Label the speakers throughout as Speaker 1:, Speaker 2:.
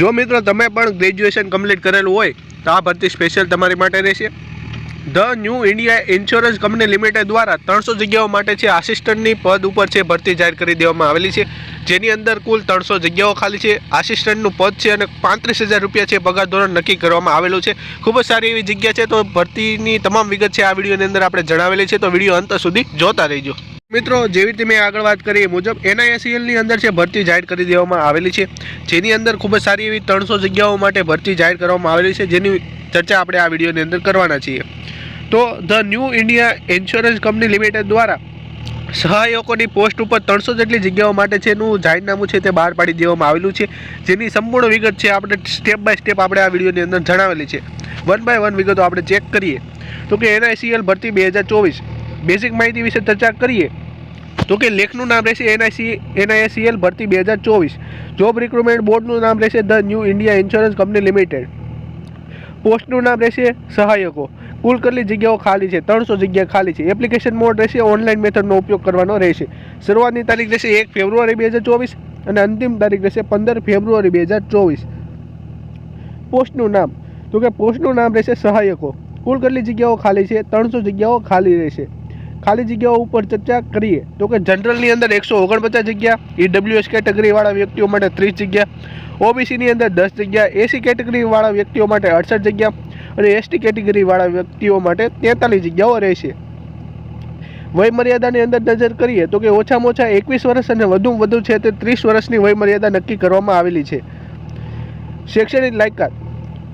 Speaker 1: જો મિત્રો તમે પણ ગ્રેજ્યુએશન કમ્પ્લીટ કરેલું હોય, તો આ ભરતી સ્પેશિયલ તમારી માટે રહેશે. The new India insurance company limited દ્વારા ત્રણસો જગ્યાઓ માટે છે આસિસ્ટન્ટની પદ ઉપર છે ભરતી જાહેર કરી દેવામાં આવેલી છે. જેની અંદર કુલ ત્રણસો જગ્યાઓ ખાલી છે. આસિસ્ટન્ટનું પદ છે અને પાંત્રીસ હજાર રૂપિયા છે પગાર ધોરણ નક્કી કરવામાં આવેલું છે. ખૂબ જ સારી એવી જગ્યા છે. તો ભરતીની તમામ વિગત છે આ વિડીયોની અંદર આપણે જણાવેલી છે. તો વીડિયો અંત સુધી જોતા રહેજો. મિત્રો, જેવી રીતે મેં આગળ વાત કરી એ મુજબ એનઆઈએસસીએલની અંદર છે ભરતી જાહેર કરી દેવામાં આવેલી છે, જેની અંદર ખૂબ જ સારી એવી ત્રણસો જગ્યાઓ માટે ભરતી જાહેર કરવામાં આવેલી છે, જેની ચર્ચા આપણે આ વિડીયોની અંદર કરવાના છીએ. તો, the new India insurance company limited દ્વારા સહાયકોની પોસ્ટ ઉપર ત્રણસો જેટલી જગ્યાઓ માટે છેનું જાહેરનામું છે તે બહાર પાડી દેવામાં આવેલું છે, જેની સંપૂર્ણ વિગત છે આપણે સ્ટેપ બાય સ્ટેપ આપણે આ વિડીયોની અંદર જણાવેલી છે. વન બાય વન વિગતો આપણે ચેક કરીએ. તો કે એનઆઈસીએલ ભરતી બે હજાર ચોવીસ બેઝિક માહિતી વિશે ચર્ચા કરીએ, તો કે લેખનું નામ રહેશે એનઆઈસી એનઆઈએસીએલ ભરતી બે હજાર ચોવીસ. જોબ રિક્રુટમેન્ટ બોર્ડનું નામ રહેશે the new India insurance company limited પોસ્ટનું નામ રહેશે સહાયકો. કુલ કેટલી જગ્યાઓ ખાલી છે? ત્રણસો જગ્યા ખાલી છે. એપ્લિકેશન મોડ રહેશે ઓનલાઈન મેથડનો ઉપયોગ કરવાનો રહેશે. શરૂઆતની તારીખ રહેશે એક ફેબ્રુઆરી બે હજાર ચોવીસ અને અંતિમ તારીખ રહેશે પંદર ફેબ્રુઆરી બે હજાર ચોવીસ. પોસ્ટનું નામ. તો કે પોસ્ટનું નામ રહેશે સહાયકો. કુલ કેટલી જગ્યાઓ ખાલી છે? ત્રણસો જગ્યાઓ ખાલી રહેશે. ખાલી જગ્યાઓ ઉપર ચર્ચા કરીએ તો કે જનરલની અંદર એકસો ઓગણપચાસ જગ્યા ઈડબ્લ્યુએસ કેટેગરીવાળા વ્યક્તિઓ માટે ત્રીસ જગ્યા, ઓબીસીની અંદર દસ જગ્યા, એસી કેટેગરીવાળા વ્યક્તિઓ માટે અડસઠ જગ્યા અને એસટી કેટેગરીવાળા વ્યક્તિઓ માટે તેતાલીસ જગ્યાઓ રહેશે. વયમર્યાદાની અંદર નજર કરીએ તો કે ઓછામાં ઓછા એકવીસ વર્ષ અને વધુમાં વધુ છે તે ત્રીસ વર્ષની વયમર્યાદા નક્કી કરવામાં આવેલી છે. શૈક્ષણિક લાયકાત.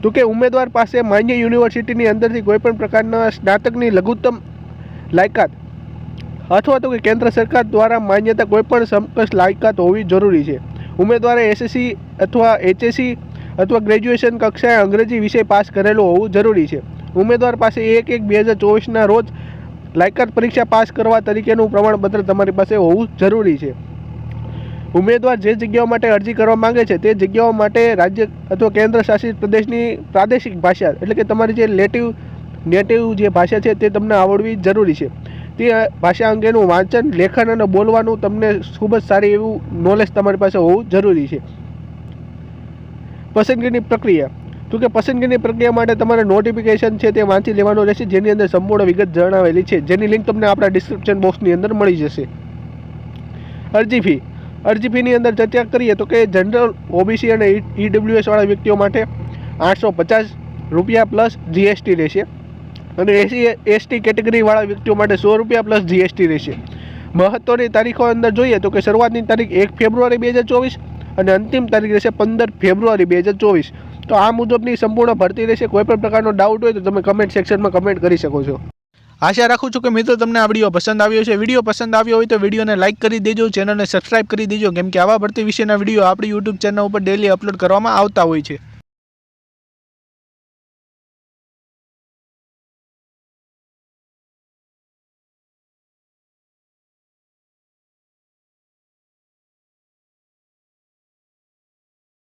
Speaker 1: તો કે ઉમેદવાર પાસે માન્ય યુનિવર્સિટીની અંદરથી કોઈપણ પ્રકારના સ્નાતકની લઘુત્તમ લાયકાત અથવા તો કે કેન્દ્ર સરકાર દ્વારા માન્યતા કોઈપણ સમકક્ષ લાયકાત હોવી જરૂરી છે. ઉમેદવારે એસએસસી અથવા એચએસસી અથવા ગ્રેજ્યુએશન કક્ષાએ અંગ્રેજી વિષય પાસ કરેલો હોવું જરૂરી છે. ઉમેદવાર પાસે એક એક બે હજાર ચોવીસના રોજ લાયકાત પરીક્ષા પાસ કરવા તરીકેનું પ્રમાણપત્ર તમારી પાસે હોવું જરૂરી છે. ઉમેદવાર જે જગ્યાઓ માટે અરજી કરવા માંગે છે તે જગ્યાઓ માટે રાજ્ય અથવા કેન્દ્ર શાસિત પ્રદેશની પ્રાદેશિક ભાષા એટલે કે તમારી જે લેટિવ, નેટિવ જે ભાષા છે તે તમને આવડવી જરૂરી છે. તે ભાષા અંગેનું વાંચન, લેખન અને બોલવાનું તમને ખૂબ જ સારી એવું નોલેજ તમારી પાસે હોવું જરૂરી છે. પસંદગીની પ્રક્રિયા. તો કે પસંદગીની પ્રક્રિયા માટે તમારે નોટિફિકેશન છે તે વાંચી લેવાનું રહેશે, જેની અંદર સંપૂર્ણ વિગત જણાવેલી છે. જેની લિંક તમને આપણા ડિસ્ક્રિપ્શન બોક્સની અંદર મળી જશે. અરજી ફી અરજી ફીની અંદર ચર્ચા કરીએ તો કે જનરલ ઓબીસી અને ઈડબ્લ્યુએસ વાળા વ્યક્તિઓ માટે આઠસો પચાસ રૂપિયા પ્લસ જીએસટી રહેશે. અને એસી એસટી કેટેગરીવાળા વ્યક્તિઓ માટે સો રૂપિયા પ્લસ જીએસટી રહેશે. મહત્વની તારીખો અંદર જોઈએ તો કે શરૂઆતની તારીખ એક ફેબ્રુઆરી બે હજાર ચોવીસ અને અંતિમ તારીખ રહેશે પંદર ફેબ્રુઆરી બે હજાર ચોવીસ. તો આ મુજબની સંપૂર્ણ ભરતી રહેશે. કોઈ પણ પ્રકારનો ડાઉટ હોય તો તમે કમેન્ટ સેક્શનમાં કમેન્ટ કરી શકો છો.
Speaker 2: આશા રાખું છું કે મિત્રો તમને આ વીડિયો પસંદ આવ્યો છે વીડિયો પસંદ આવ્યો હોય તો વિડીયોને લાઇક કરી દેજો ચેનલને સબસ્ક્રાઇબ કરી દેજો, કેમ કે આવા ભરતી વિશેના વીડિયો આપણી યુટ્યુબ ચેનલ ઉપર ડેલી અપલોડ કરવામાં આવતા હોય છે.